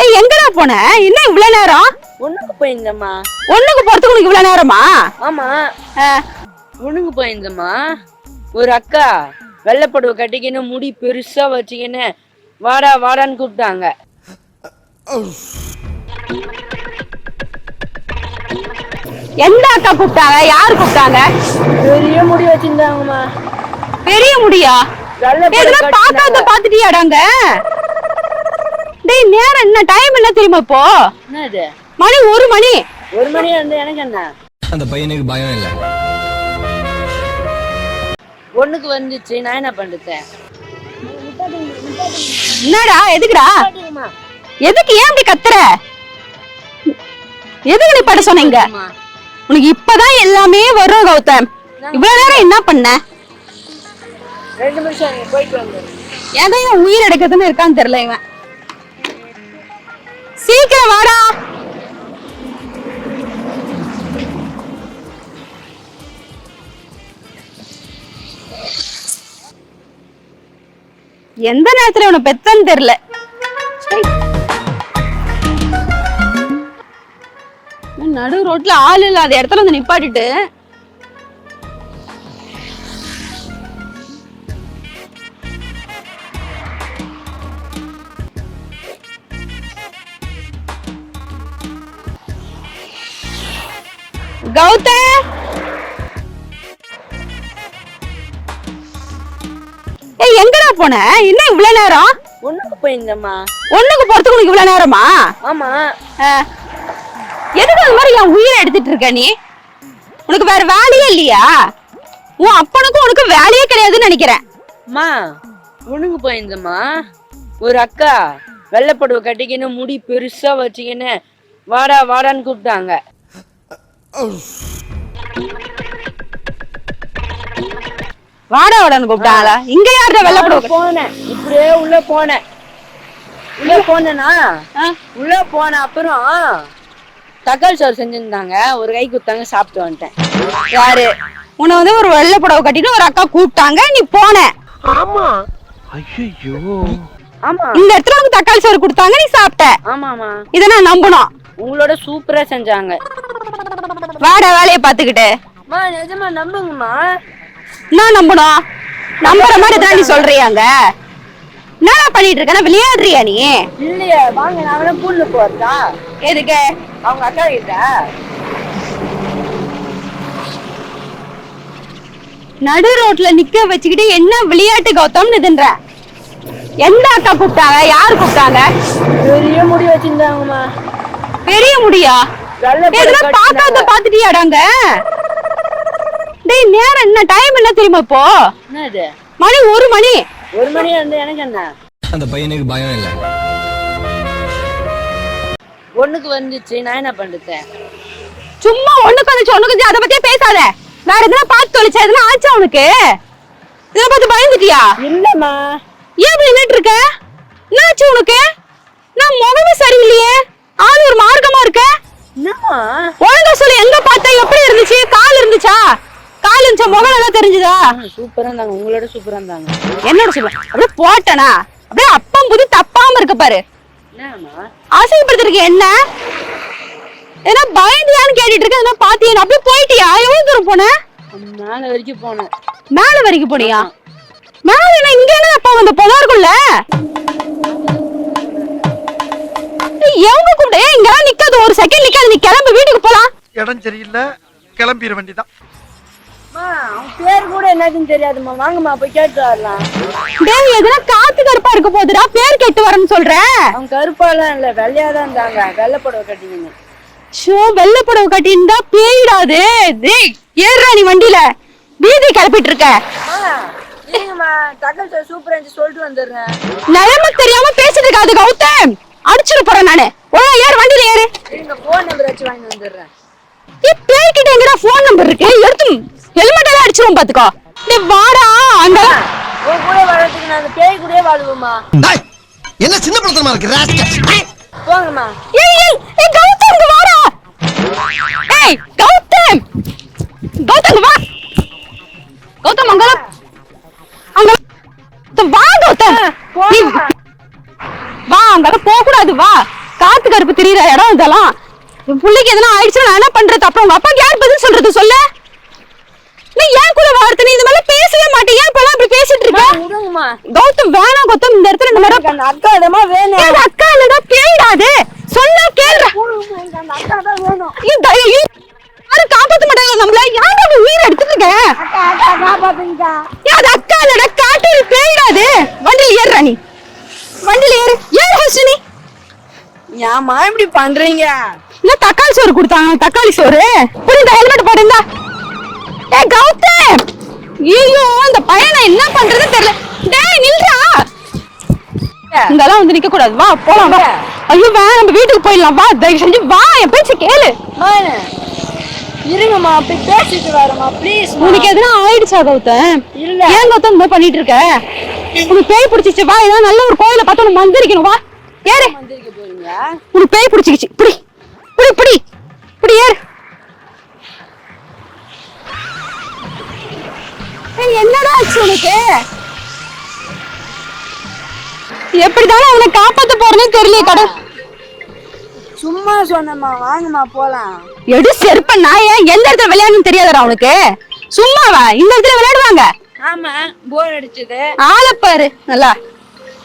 ஏய் எங்கடா போன? என்ன இவ்வளவு நேரம்? ஒண்ணுக்கு போயிருந்தம்மா. ஒண்ணுக்கு போறதுக்கு உனக்கு இவ்வளவு நேரமா? ஆமா. ஒண்ணுக்கு போயிருந்தம்மா. ஒரு அக்கா வெள்ளைப்படவை கட்டிக்கின்னு முடி பெருசா வச்சுக்கின்னு வாடா வாடான்னு கூப்பிட்டாங்க. எந்த அக்கா கூப்பிட்டாங்க? யார் கூப்பிட்டாங்க? பெரிய முடி வச்சிருந்தாங்கம்மா. பெரிய முடியா? கட்டினாங்க. பாத்துட்டியாடாங்க டேய் நேரம் என்ன? டைம் என்ன தெரியுமா இப்போ? என்னது? மணி ஒரு மணி. ஒரு மணி வந்து எனக்கு என்ன? அந்த பையனுக்கு பயம் இல்லை. ஒண்ணுக்கு வந்துச்சு நான் என்ன பண்றது என்னடா எதுக்குடா? எதுக்கு ஏன் இப்படி கத்துற? எதுக்கு நீ பட சொன்னீங்க உனக்கு இப்பதான் எல்லாமே வரும் கௌதம். இவ்வளவு நேரம் என்ன பண்ண? ரெண்டு நிமிஷம் போயிட்டு வந்துடுறேன் எதையும் உயிர் எடுக்கிறதுன்னு இருக்கான்னு தெரியல இவன். சீக்கிரம் வாடா. எந்த நேரத்துல உனக்கு பெத்தன்னு தெரியல. நடு ரோட்ல ஆள் இல்லாத இடத்துல வந்து நிப்பாட்டிட்டு. கௌதம்! ஏய் எங்கடா போன? என்ன இவ்வளவு நேரம்? ஒண்ணுக்கு போயிருந்தம்மா. ஒண்ணுக்கு போறதுக்கு உனக்கு இவ்வளவு நேரமா? ஆமா. எதுக்கு அந்த மாதிரி என் உயிரை எடுத்துட்டு இருக்க நீ? உனக்கு வேற வேலையே இல்லையா? உன் அப்பனுக்கும் உனக்கு வேலையே கிடையாதுன்னு நினைக்கிறேன். அம்மா ஒண்ணுக்கு போயிருந்தம்மா. ஒரு அக்கா வெள்ளைப்படவை கட்டிக்கின்னு முடி பெருசா வச்சுக்கின்னு வாடா வாடான்னு கூப்பிட்டாங்க. வாடா வாடான்னு கூப்பிட்டாங்களா? இங்க யார்டா வெள்ளப்பட நான் போனேன். இப்படியே உள்ள போனேன். உள்ள போனேனா? உள்ள போன அப்புறம் தக்காளி சோறு செஞ்சிருந்தாங்க. ஒரு கை குத்தாங்க சாப்பிட்டு வந்துட்டேன். யாரு? உன்னை வந்து ஒரு வெள்ளை புடவை கட்டிட்டு ஒரு அக்கா கூப்பிட்டாங்க நீ போன. ஆமா. இந்த இடத்துல உனக்கு தக்காளி சோறு கொடுத்தாங்க நீ சாப்பிட்ட. ஆமாமா இதை நான் நம்பணும். உங்களோட சூப்பரா செஞ்சாங்க. வாடா வேலையை பார்த்துக்கிட்டு. அம்மா நிஜமா நம்புங்கம்மா. நான் நம்பணும் நம்புற மாதிரி தான் நீ சொல்றியாங்க என்னடா பண்ணிட்டு இருக்க? விளையாடுறியா நீ? இல்லையே வாங்க நான் வேணா பூண்டு போறதா எதுக்கு? அவங்க அக்கா கிட்ட. நடு ரோட்ல நிக்க வச்சுக்கிட்டு என்ன விளையாட்டு கௌதம்னு இதுன்ற எந்த அக்கா கூப்பிட்டாங்க? யார் கூப்பிட்டாங்க? பெரிய முடி வச்சிருந்தாங்கம்மா. பெரிய முடியா? இதெல்லாம் பார்க்காத பாத்துட்டியாடாங்க டேய் நேரம் என்ன? டைம் என்ன தெரியுமா இப்போ? மணி ஒரு மணி. ஒரு மணி வந்து எனக்கு என்ன அந்த பையனுக்கு பயம் இல்லை. ஒண்ணுக்கு வந்துச்சு நான் என்ன பண்றது சும்மா ஒண்ணுக்கு வந்துச்சு ஒண்ணுக்கு அதை பத்தியே பேசாத. வேற எதுனா பார்த்து தொலைச்சா எதுனா ஆச்சா உனக்கு? இதை பார்த்து பயந்துட்டியா? இல்லம்மா. ஏன் இப்படி நின்னுட்டு இருக்க? என்னாச்சு உனக்கு? நான் முகமே சரியில்லையே. ஆள் ஒரு மார்க்கமா இருக்க? ஒழுங்கா சொல்லு எங்க பார்த்த எப்படி இருந்துச்சு? கால் இருந்துச்சா? கால் இருந்துச்சா? முகம் நல்லா தெரிஞ்சுதா? சூப்பரா இருந்தாங்க. உங்களோட சூப்பரா இருந்தாங்க. என்னோட சொல்லு அப்படியே போட்டனா? அப்படியே அப்பம் புதி தப்பாம இருக்க பாரு. என்னம்மா? அசிங்கப்படுத்திருக்க என்ன? ஏன்னா பயந்தியான்னு கேட்டுட்டு இருக்க என்ன பாத்தியா அப்படியே போயிட்டியா? எவ்வளவு தூரம் போன? மேல வரைக்கும் போனேன். மேல வரைக்கும் போனியா? மேல என்ன? இங்க என்ன அப்பா வந்த? புதாருக்குள்ள எவங்க கூப்பிட்டு? இங்கெல்லாம் நிக்காது ஒரு செகண்ட் நீ கிளம்பு வீட்டுக்கு போலாம். இடம் சரியில்லை கிளம்பிட வேண்டியதான் அம்மா அவன் பேர் கூட என்னதுன்னு தெரியாதும்மா. வாங்கம்மா போய் கேட்டு வரலாம். டேய் எதுனா காத்து கருப்பா இருக்க போதுடா பேர் கேட்டு வரேன்னு சொல்றேன் அவன் கருப்பாலாம் இல்ல வெள்ளையா தான் இருந்தாங்க. வெள்ளை புடவை கட்டிக்கின்னு. ஷோ வெள்ளை புடவை கட்டியிருந்தா பேயிடாது டேய் ஏறுடா நீ வண்டியில. வீதி கிளப்பிட்டு இருக்க. தக்காளி சார் சூப்பரா இருந்துச்சு சொல்லிட்டு வந்துடுறேன். நிலைமை தெரியாம பேசிட்டு இருக்காது கௌதம் அடிச்சிட போறேன் நானு ஒழுங்கா ஏறு வண்டியில ஏறு எங்க வச்சு வாங்கி வந்துடுறேன். ஏ பேய்கிட்ட எங்கடா போன் நம்பர் இருக்கு? எடுத்து ஹெல்மெட் எல்லாம் அடிச்சிருவோம் பாத்துக்கோ. டேய் வாடா அங்க உன் கூட வர்றதுக்கு நான் அந்த பேய் கூடயே வாழுவோம்மா. என்ன சின்ன படத்தனமா இருக்கு ராஸ்கல். போங்கம்மா. ஏய் ஏய் ஏய் கௌதம் இங்க வாடா. ஏய் கௌதம். கௌதம் இங்க வா. கௌதம் அங்க வா. அங்க வா. வா கௌதம். நீ வா அங்க போக கூடாது வா. காத்து கருப்பு தெரியுற இடம் இதெல்லாம். என் பிள்ளைக்கு எதனா ஆயிடுச்சுன்னா நான் என்ன பண்றது? அப்புறம் உங்க அப்பாக்கு யார் பதில் சொல்றது? சொல்லு. நீ ஏன் கூட வார்த்தை? நீ இது மேல பேசவே மாட்டேன். ஏன் இப்பெல்லாம் இப்படி பேசிட்டு இருக்க? விடுங்கம்மா. கௌதம் வேணாம் கௌதம். இந்த இடத்துல இந்த மாதிரி அக்கா இடமா வேணும். அக்கா இல்லடா கேடாது. சொன்னா அந்த அக்கா தான் வேணும். இந்த யாரும் காப்பாத்த மாட்டாங்க நம்மள? யாரும் அப்படி உயிர் எடுத்துட்டு இருக்க? அக்கா அக்கா காப்பாத்துங்கக்கா. ஏய், அது அக்கா இல்லடா காட்டு பேயிடாது வண்டியில ஏறுறா நீ. வண்டியில ஏறு. ஏறு ஃபர்ஸ்ட் நீ ஏம்மா இப்படி பண்றீங்க? தக்காளி சோறு கொடுத்தாங்க. தக்காளி சோறு. இந்த ஹெல்மெட் போடுந்தா ஏ கௌதம்! ஐயோ இந்த பையனை என்ன பண்றது தெரியல. டேய் நில்றா. இங்கெல்லாம் வந்து நிக்க கூடாது வா போலாம் வா. ஐயோ வா நம்ம வீட்டுக்கு போயிடலாம். வா தயவு செஞ்சு வா என் பேச்சு கேளு. இருங்கம்மா அப்படி பேசிட்டு வரமா ப்ளீஸ் உனக்கு எதுனா ஆயிடுச்சா கௌதம்? இல்ல. ஏன் கௌதம் இந்த பண்ணிட்டு இருக்க? உனக்கு பேய் பிடிச்சிச்சு வா ஏதாவது நல்ல ஒரு கோயில பார்த்து உனக்கு மந்திரிக்கணும். வா. ஏறு. உனக்கு பேய் பிடிச்சிக்கிச்சு. புடி. புடி புடி. புடி ஏறு. என்னடா ஆச்சு உனக்கு? எப்படிதானே அவனை காப்பாத்த போறேனே தெரியல கடை. சும்மா சொன்னம்மா வாங்கம்மா போலாம். எடு செருப்ப நாய எந்த இடத்துல விளையாடணும்னு தெரியாதடா உனக்கு? சும்மாவா? இந்த இடத்துல விளையாடுவாங்க. ஆமா போர் அடிச்சது. ஆளப்பாரு நல்லா.